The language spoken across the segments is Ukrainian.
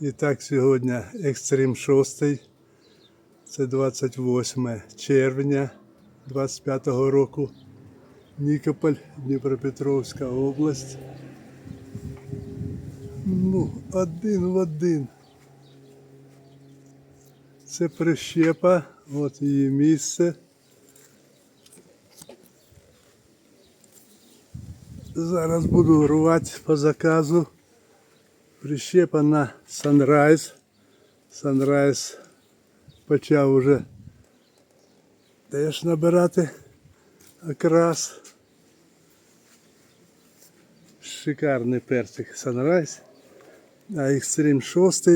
І так, сьогодні Екстрим 6. Це 28 червня 25-го року. Нікополь, Дніпропетровська область. Ну, один в один. Це прищепа, от її місце. Зараз буду рвати по заказу. Прищепа на Sunrise. Sunrise почав уже теж набирати окрас. Шикарний перцик Sunrise. А Extreme 6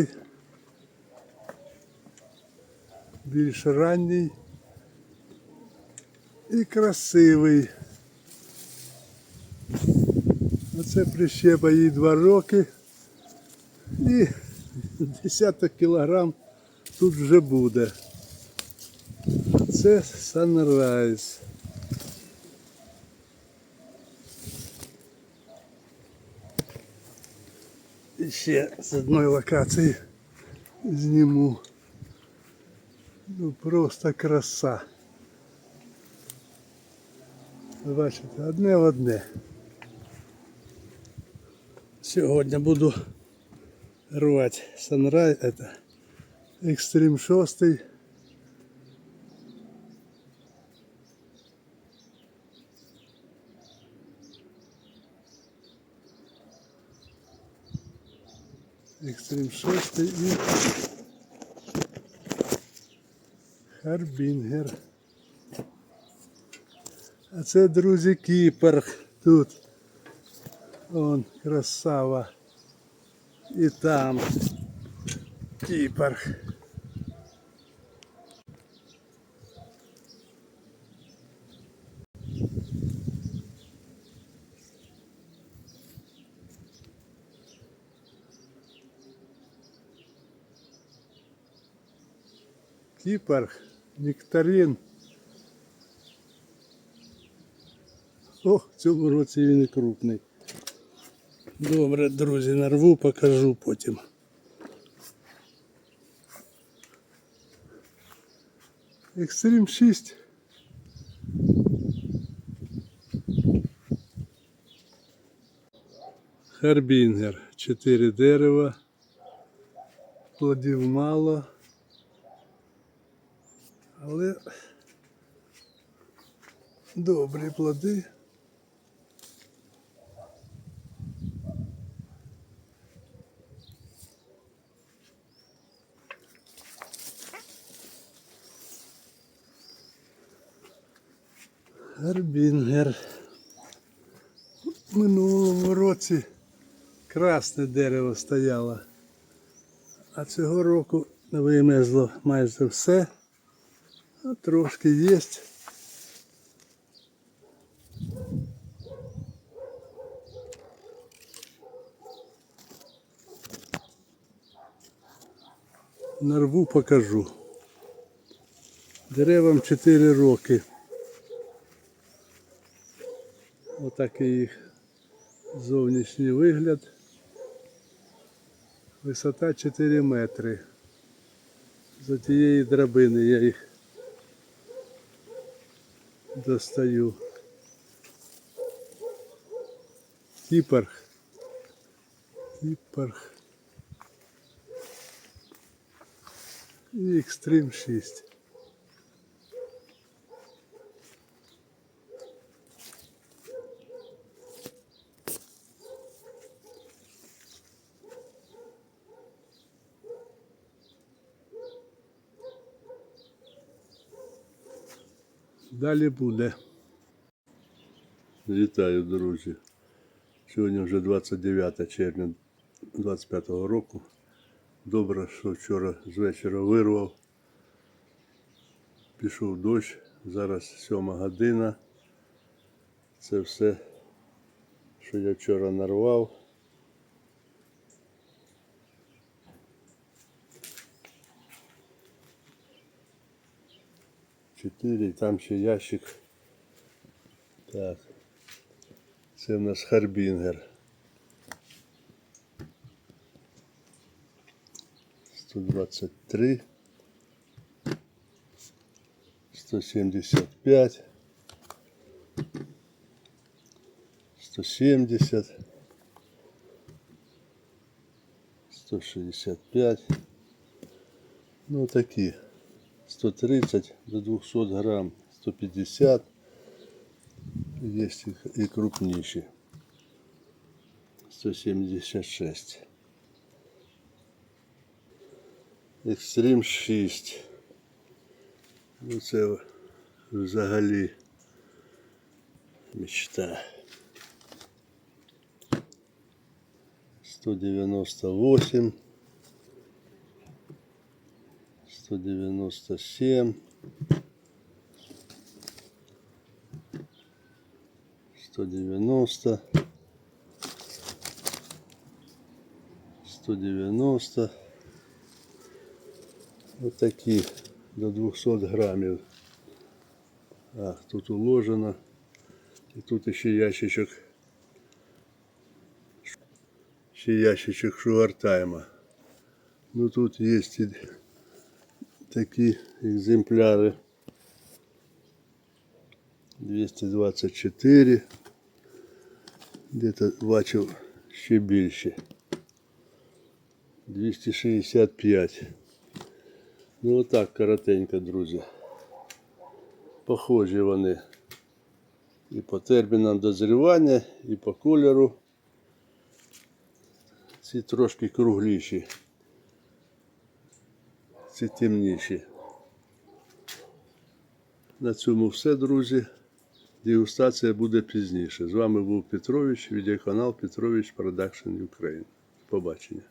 більш ранній і красивий. Оце прищепа їй 2 роки. І десяток кілограм тут вже буде. Це Sunrise. І ще з одної локації зніму. Ну просто краса. Бачите, одне в одне. Сьогодні буду рвати Sunrise, это Extreme 6. Extreme 6 і Харбінгер. А це, друзі, Кіпр тут. Он красава. І там Кіпр. Кіпр, нектарин. О, в цьому році він і крупний. Добре, друзі, нарву, покажу потім. Екстрим 6. Харбінгер. 4 дерева. Плодів мало. Але добрі плоди. Гарбінгер. В минулому році красне дерево стояло, а цього року вимезло майже все, а трошки є. Нарву покажу. Деревам 4 роки. Отакий їх зовнішній вигляд. Висота 4 метри. За тієї драбини я їх достаю. Кіпарх. Кіпарх. І екстрим 6. Далі буде. Вітаю, друзі. Сьогодні вже 29 червня 25 року. Добре, що вчора з вечора вирвав. Пішов дощ. Зараз 7 година. Це все, що я вчора нарвав. Чотири, там ще ящик. Так. Це в нас Харбінгер. 123, 175, 170, 165. Ну такі. 130 до 200 грам, 150. Є і- і крупніші. 176. Екстрим 6. Ну це взагалі мечта. 198. 197. 190. 190. Отакі до 200 грамів. А, тут уложено. І тут ще ящичок. Ще ящичок шугартайма. Ну тут є і такі екземпляри. 224. Де-то бачив ще більше. 265. Ну отак коротенько, друзі. Похожі вони і по термінам дозрівання, і по кольору. Ці трошки кругліші. Ці темніші. На цьому все, друзі. Дегустація буде пізніше. З вами був Петрович, відеоканал Петрович Продакшн Україн. Побачення.